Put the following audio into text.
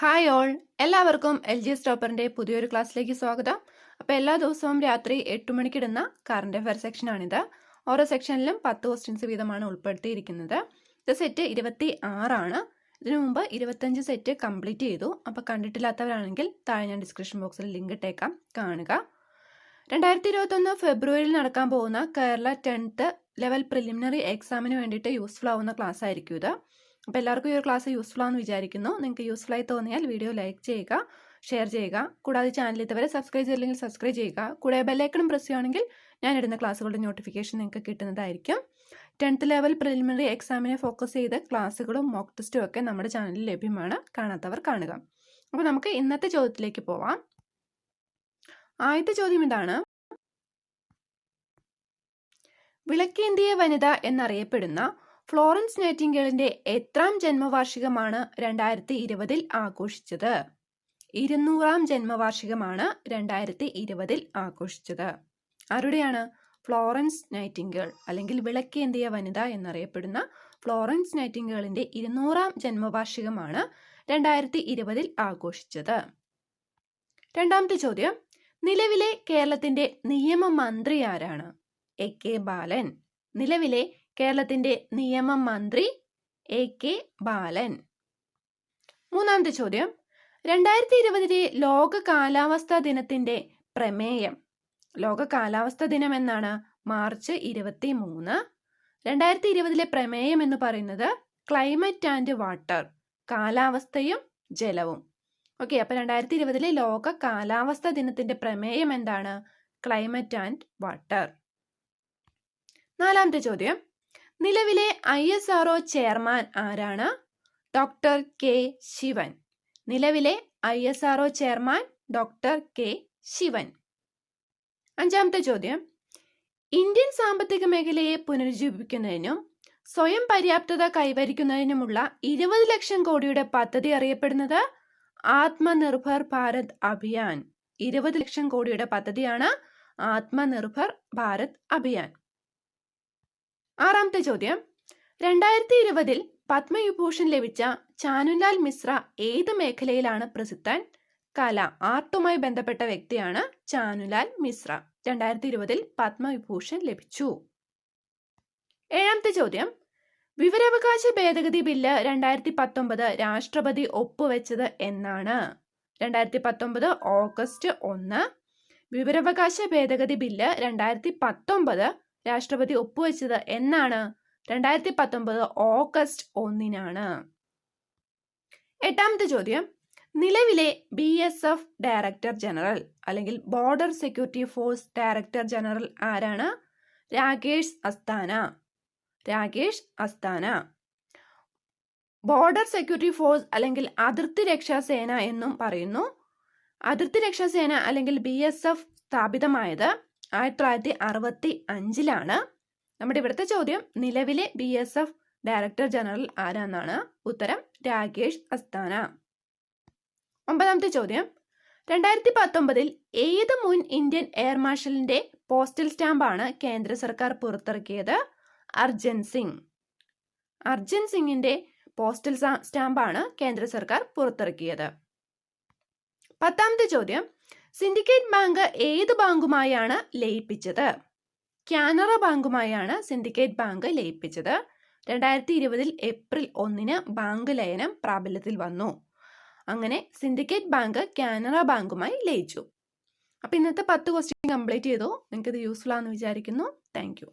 Hi all എല്ലാവർക്കും L G സ്റ്റോപ്പറിന്റെ പുതിയൊരു ക്ലാസ്സിലേക്ക് സ്വാഗതം. അപ്പോൾ എല്ലാ ദിവസവും രാത്രി എട്ട് മണിക്കിടുന്ന കറണ്ട് അഫയർ സെക്ഷനാണിത് ഓരോ സെക്ഷനിലും പത്ത് ക്വസ്റ്റ്യൻസ് വീതമാണ് ഉൾപ്പെടുത്തിയിരിക്കുന്നത്. ഇത് സെറ്റ് ഇരുപത്തി ആറാണ് ഇതിനു മുമ്പ് ഇരുപത്തഞ്ച് സെറ്റ് കംപ്ലീറ്റ് ചെയ്തു. അപ്പോൾ കണ്ടിട്ടില്ലാത്തവരാണെങ്കിൽ താഴെ ഞാൻ ഡിസ്ക്രിപ്ഷൻ ബോക്സിൽ ലിങ്ക് ഇട്ടേക്കാം. കാണുക. രണ്ടായിരത്തി ഇരുപത്തൊന്ന് ഫെബ്രുവരിയിൽ നടക്കാൻ പോകുന്ന കേരള ടെൻത്ത് ലെവൽ പ്രിലിമിനറി എക്സാമിന് വേണ്ടിയിട്ട് യൂസ്ഫുൾ ആവുന്ന ക്ലാസ് ആയിരിക്കും ഇത്. അപ്പോൾ എല്ലാവർക്കും ഈ ഒരു ക്ലാസ് യൂസ്ഫുൾ ആണെന്ന് വിചാരിക്കുന്നു. നിങ്ങൾക്ക് യൂസ്ഫുൾ ആയി തോന്നിയാൽ വീഡിയോ ലൈക്ക് ചെയ്യുക ഷെയർ ചെയ്യുക. കൂടാതെ ചാനൽ ഇതുവരെ സബ്സ്ക്രൈബ് ചെയ്തില്ലെങ്കിൽ സബ്സ്ക്രൈബ് ചെയ്യുക. കൂടെ ബെല്ലൈക്കണും പ്രസ് ചെയ്യുകയാണെങ്കിൽ ഞാൻ ഇടുന്ന ക്ലാസ്സുകളുടെ നോട്ടിഫിക്കേഷൻ നിങ്ങൾക്ക് കിട്ടുന്നതായിരിക്കും. ടെൻത്ത് ലെവൽ പ്രിലിമിനറി എക്സാമിനെ ഫോക്കസ് ചെയ്ത ക്ലാസ്സുകളും മോക്ക് ടെസ്റ്റും ഒക്കെ നമ്മുടെ ചാനലിൽ ലഭ്യമാണ്. കാണാത്തവർ കാണുക. അപ്പോൾ നമുക്ക് ഇന്നത്തെ ചോദ്യത്തിലേക്ക് പോവാം. ആദ്യത്തെ ചോദ്യം ഇതാണ്. വിളക്കേന്തിയ വനിത എന്നറിയപ്പെടുന്ന ഫ്ലോറൻസ് നൈറ്റിംഗേളിന്റെ എത്രാം ജന്മവാർഷികമാണ് രണ്ടായിരത്തി ഇരുപതിൽ ആഘോഷിച്ചത്? ഇരുന്നൂറാം ജന്മവാർഷികമാണ് രണ്ടായിരത്തി ഇരുപതിൽ ആഘോഷിച്ചത്. ആരുടെയാണ്? ഫ്ലോറൻസ് നൈറ്റിംഗേൾ അല്ലെങ്കിൽ വിളക്കേന്തിയ വനിത എന്നറിയപ്പെടുന്ന ഫ്ലോറൻസ് നൈറ്റിംഗേളിന്റെ ഇരുന്നൂറാം ജന്മവാർഷികമാണ് രണ്ടായിരത്തി ഇരുപതിൽ ആഘോഷിച്ചത്. രണ്ടാമത്തെ ചോദ്യം. നിലവിലെ കേരളത്തിന്റെ നിയമമന്ത്രി ആരാണ് എ കെ ബാലൻ. നിലവിലെ കേരളത്തിന്റെ നിയമം മന്ത്രി എ കെ ബാലൻ. മൂന്നാമത്തെ ചോദ്യം. രണ്ടായിരത്തി ഇരുപതിലെ ലോക കാലാവസ്ഥാ ദിനത്തിന്റെ പ്രമേയം. ലോക കാലാവസ്ഥാ ദിനം എന്നാണ് മാർച്ച് ഇരുപത്തി മൂന്ന് രണ്ടായിരത്തി ഇരുപതിലെ പ്രമേയം എന്ന് പറയുന്നത് ക്ലൈമറ്റ് ആൻഡ് വാട്ടർ കാലാവസ്ഥയും ജലവും. ഓക്കെ അപ്പൊ രണ്ടായിരത്തി ഇരുപതിലെ ലോക കാലാവസ്ഥാ ദിനത്തിന്റെ പ്രമേയം എന്താണ്? Climate and water. നാലാമത്തെ ചോദ്യം. നിലവിലെ I S R O chairman ആരാണ്? Doctor K Sivan. നിലവിലെ I S R O chairman doctor K Sivan. അഞ്ചാമത്തെ ചോദ്യം. ഇന്ത്യൻ സാമ്പത്തിക മേഖലയെ പുനരുജ്ജീവിപ്പിക്കുന്നതിനും സ്വയം പര്യാപ്തത കൈവരിക്കുന്നതിനുമുള്ള ഇരുപത് ലക്ഷം കോടിയുടെ പദ്ധതി അറിയപ്പെടുന്നത് ആത്മനിർഭർ ഭാരത് അഭിയാൻ. ഇരുപത് ലക്ഷം കോടിയുടെ പദ്ധതിയാണ് ആത്മനിർഭർ ഭാരത് അഭിയാൻ. ആറാമത്തെ ചോദ്യം. രണ്ടായിരത്തി ഇരുപതിൽ പത്മവിഭൂഷൺ ലഭിച്ച ചാനുലാൽ മിശ്ര ഏത് മേഖലയിലാണ് പ്രസിദ്ധൻ? കല ആർട്ടുമായി ബന്ധപ്പെട്ട വ്യക്തിയാണ് ചാനുലാൽ മിശ്ര. രണ്ടായിരത്തി ഇരുപതിൽ പത്മവിഭൂഷൺ ലഭിച്ചു. ഏഴാമത്തെ ചോദ്യം. വിവരാവകാശ ഭേദഗതി ബില്ല് രണ്ടായിരത്തി പത്തൊമ്പത് രാഷ്ട്രപതി ഒപ്പുവെച്ചത് എന്നാണ്. രണ്ടായിരത്തി പത്തൊമ്പത് ഓഗസ്റ്റ് ഒന്ന്. വിവരാവകാശ ഭേദഗതി ബില്ല് രണ്ടായിരത്തി പത്തൊമ്പത് രാഷ്ട്രപതി ഒപ്പുവെച്ചത് എന്നാണ് രണ്ടായിരത്തി പത്തൊമ്പത് ഓഗസ്റ്റ് ഒന്നിനാണ്. എട്ടാമത്തെ ചോദ്യം. നിലവിലെ B S F director general അല്ലെങ്കിൽ border security force director general ആരാണ്? Rakesh Asthana. Rakesh Asthana. Border security force അല്ലെങ്കിൽ അതിർത്തി രക്ഷാ സേന എന്നും പറയുന്നു. അതിർത്തി രക്ഷാ സേന അല്ലെങ്കിൽ ബി എസ് എഫ് സ്ഥാപിതമായത് ആയിരത്തി തൊള്ളായിരത്തി അറുപത്തി അഞ്ചിലാണ് നമ്മുടെ ഇവിടുത്തെ ചോദ്യം. നിലവിലെ B S F director general ആരാന്നാണ്? ഉത്തരം രാകേഷ് അസ്താന. ഒമ്പതാമത്തെ ചോദ്യം. രണ്ടായിരത്തി പത്തൊമ്പതിൽ ഏത് മുൻ ഇന്ത്യൻ എയർ മാർഷലിന്റെ പോസ്റ്റൽ സ്റ്റാമ്പാണ് കേന്ദ്ര സർക്കാർ പുറത്തിറക്കിയത്? അർജൻ സിംഗ്. അർജൻ സിംഗിന്റെ പോസ്റ്റൽ സ്റ്റാമ്പാണ് കേന്ദ്ര സർക്കാർ പുറത്തിറക്കിയത്. പത്താമത്തെ ചോദ്യം. സിൻഡിക്കേറ്റ് ബാങ്ക് ഏത് ബാങ്കുമായാണ് ലയിപ്പിച്ചത്? കാനറ ബാങ്കുമായാണ് സിൻഡിക്കേറ്റ് ബാങ്ക് ലയിപ്പിച്ചത്. രണ്ടായിരത്തി ഇരുപതിൽ ഏപ്രിൽ ഒന്നിന് ബാങ്ക് ലയനം പ്രാബല്യത്തിൽ വന്നു. അങ്ങനെ സിൻഡിക്കേറ്റ് ബാങ്ക് കാനറ ബാങ്കുമായി ലയിച്ചു. അപ്പോൾ ഇന്നത്തെ പത്ത് ക്വസ്റ്റ്യൻ കംപ്ലീറ്റ് ചെയ്തു? നിങ്ങൾക്ക് ഇത് യൂസ്ഫുൾ ആണെന്ന് വിചാരിക്കുന്നു. താങ്ക്